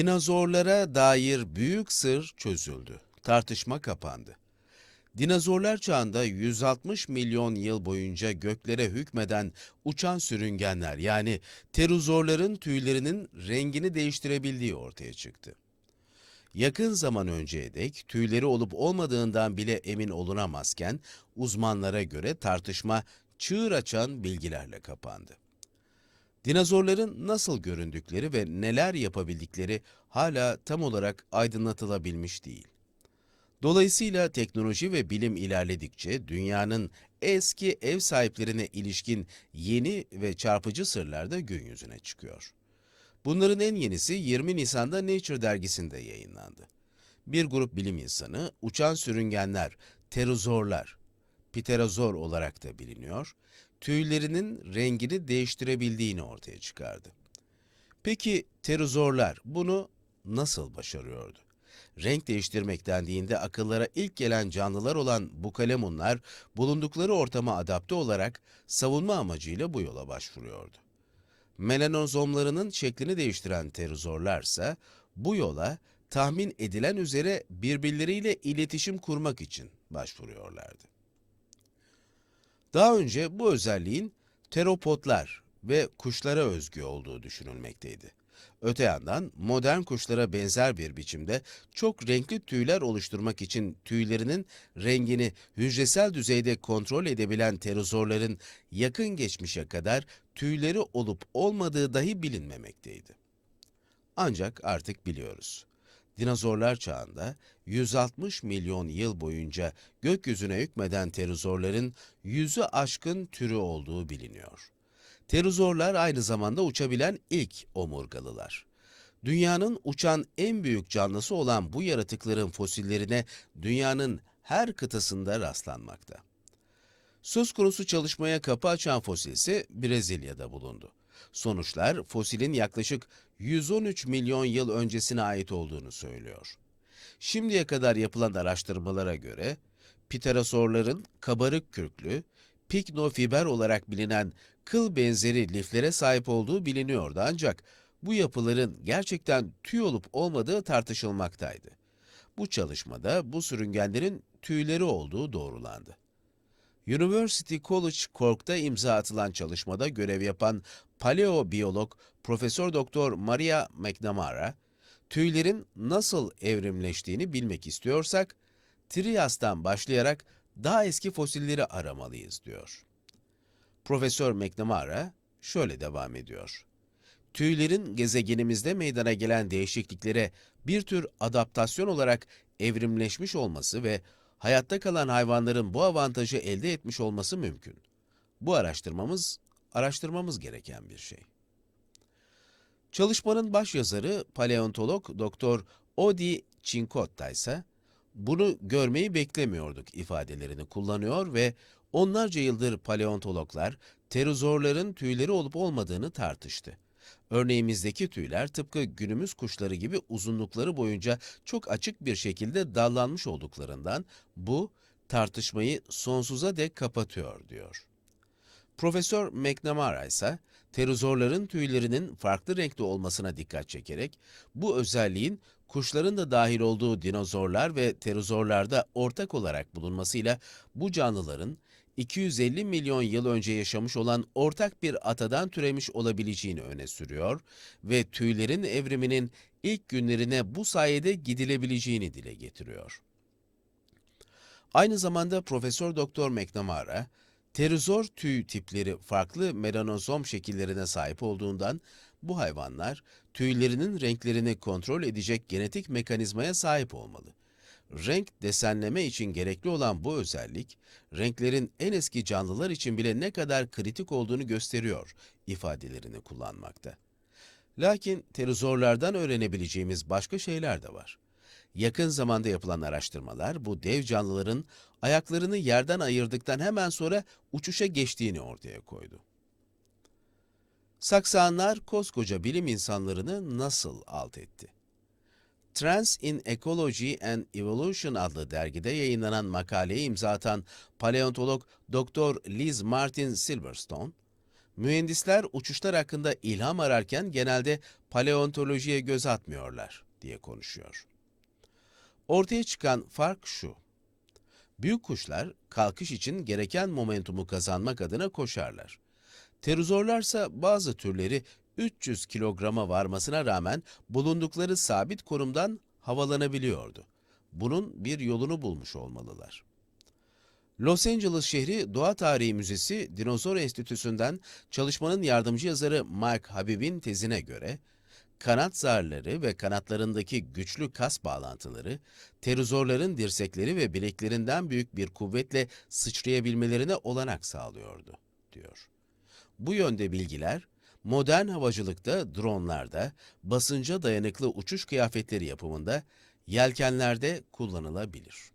Dinozorlara dair büyük sır çözüldü. Tartışma kapandı. Dinozorlar çağında 160 milyon yıl boyunca göklere hükmeden uçan sürüngenler yani teruzorların tüylerinin rengini değiştirebildiği ortaya çıktı. Yakın zaman önceye dek tüyleri olup olmadığından bile emin olunamazken uzmanlara göre tartışma çığır açan bilgilerle kapandı. Dinozorların nasıl göründükleri ve neler yapabildikleri hala tam olarak aydınlatılabilmiş değil. Dolayısıyla teknoloji ve bilim ilerledikçe dünyanın eski ev sahiplerine ilişkin yeni ve çarpıcı sırlar da gün yüzüne çıkıyor. Bunların en yenisi 20 Nisan'da Nature dergisinde yayınlandı. Bir grup bilim insanı uçan sürüngenler, terozorlar, pterozor olarak da biliniyor, tüylerinin rengini değiştirebildiğini ortaya çıkardı. Peki terozorlar bunu nasıl başarıyordu? Renk değiştirmek dendiğinde akıllara ilk gelen canlılar olan bukalemunlar bulundukları ortama adapte olarak savunma amacıyla bu yola başvuruyordu. Melanozomlarının şeklini değiştiren terozorlarsa bu yola tahmin edilen üzere birbirleriyle iletişim kurmak için başvuruyorlardı. Daha önce bu özelliğin teropodlar ve kuşlara özgü olduğu düşünülmekteydi. Öte yandan modern kuşlara benzer bir biçimde çok renkli tüyler oluşturmak için tüylerinin rengini hücresel düzeyde kontrol edebilen terozorların yakın geçmişe kadar tüyleri olup olmadığı dahi bilinmemekteydi. Ancak artık biliyoruz. Dinozorlar çağında 160 milyon yıl boyunca gökyüzüne hükmeden terozorların yüzü aşkın türü olduğu biliniyor. Terozorlar aynı zamanda uçabilen ilk omurgalılar. Dünyanın uçan en büyük canlısı olan bu yaratıkların fosillerine dünyanın her kıtasında rastlanmakta. Söz konusu çalışmaya kapı açan fosil ise Brezilya'da bulundu. Sonuçlar fosilin yaklaşık 113 milyon yıl öncesine ait olduğunu söylüyor. Şimdiye kadar yapılan araştırmalara göre pterosaurların kabarık kürklü, piknofiber olarak bilinen kıl benzeri liflere sahip olduğu biliniyordu ancak bu yapıların gerçekten tüy olup olmadığı tartışılmaktaydı. Bu çalışmada bu sürüngenlerin tüyleri olduğu doğrulandı. University College Cork'ta imza atılan çalışmada görev yapan paleobiyolog Profesör Doktor Maria McNamara, tüylerin nasıl evrimleştiğini bilmek istiyorsak, Trias'tan başlayarak daha eski fosilleri aramalıyız diyor. Profesör McNamara şöyle devam ediyor. Tüylerin gezegenimizde meydana gelen değişikliklere bir tür adaptasyon olarak evrimleşmiş olması ve hayatta kalan hayvanların bu avantajı elde etmiş olması mümkün. Bu araştırmamız, araştırmamız gereken bir şey. Çalışmanın başyazarı paleontolog Doktor Odi Cincotta ise bunu görmeyi beklemiyorduk ifadelerini kullanıyor ve onlarca yıldır paleontologlar terozorların tüyleri olup olmadığını tartıştı. Örneğimizdeki tüyler tıpkı günümüz kuşları gibi uzunlukları boyunca çok açık bir şekilde dallanmış olduklarından bu tartışmayı sonsuza dek kapatıyor diyor. Profesör McNamara ise terozorların tüylerinin farklı renkte olmasına dikkat çekerek bu özelliğin kuşların da dahil olduğu dinozorlar ve terozorlarda ortak olarak bulunmasıyla bu canlıların 250 milyon yıl önce yaşamış olan ortak bir atadan türemiş olabileceğini öne sürüyor ve tüylerin evriminin ilk günlerine bu sayede gidilebileceğini dile getiriyor. Aynı zamanda Profesör Doktor McNamara, Terozor tüy tipleri farklı melanozom şekillerine sahip olduğundan bu hayvanlar tüylerinin renklerini kontrol edecek genetik mekanizmaya sahip olmalı. Renk desenleme için gerekli olan bu özellik, renklerin en eski canlılar için bile ne kadar kritik olduğunu gösteriyor ifadelerini kullanmakta. Lakin terozorlardan öğrenebileceğimiz başka şeyler de var. Yakın zamanda yapılan araştırmalar bu dev canlıların ayaklarını yerden ayırdıktan hemen sonra uçuşa geçtiğini ortaya koydu. Saksanlar koskoca bilim insanlarını nasıl alt etti? Trends in Ecology and Evolution adlı dergide yayınlanan makaleye imza atan paleontolog Dr. Liz Martin Silverstone, Mühendisler uçuşlar hakkında ilham ararken genelde paleontolojiye göz atmıyorlar diye konuşuyor. Ortaya çıkan fark şu. Büyük kuşlar kalkış için gereken momentumu kazanmak adına koşarlar. Pterozorlarsa bazı türleri 300 kilograma varmasına rağmen bulundukları sabit konumdan havalanabiliyordu. Bunun bir yolunu bulmuş olmalılar. Los Angeles şehri Doğa Tarihi Müzesi Dinozor Enstitüsü'nden çalışmanın yardımcı yazarı Mike Habib'in tezine göre, kanat zarları ve kanatlarındaki güçlü kas bağlantıları, pterozorların dirsekleri ve bileklerinden büyük bir kuvvetle sıçrayabilmelerine olanak sağlıyordu, diyor. Bu yönde bilgiler, modern havacılıkta, dronlarda, basınca dayanıklı uçuş kıyafetleri yapımında, yelkenlerde kullanılabilir.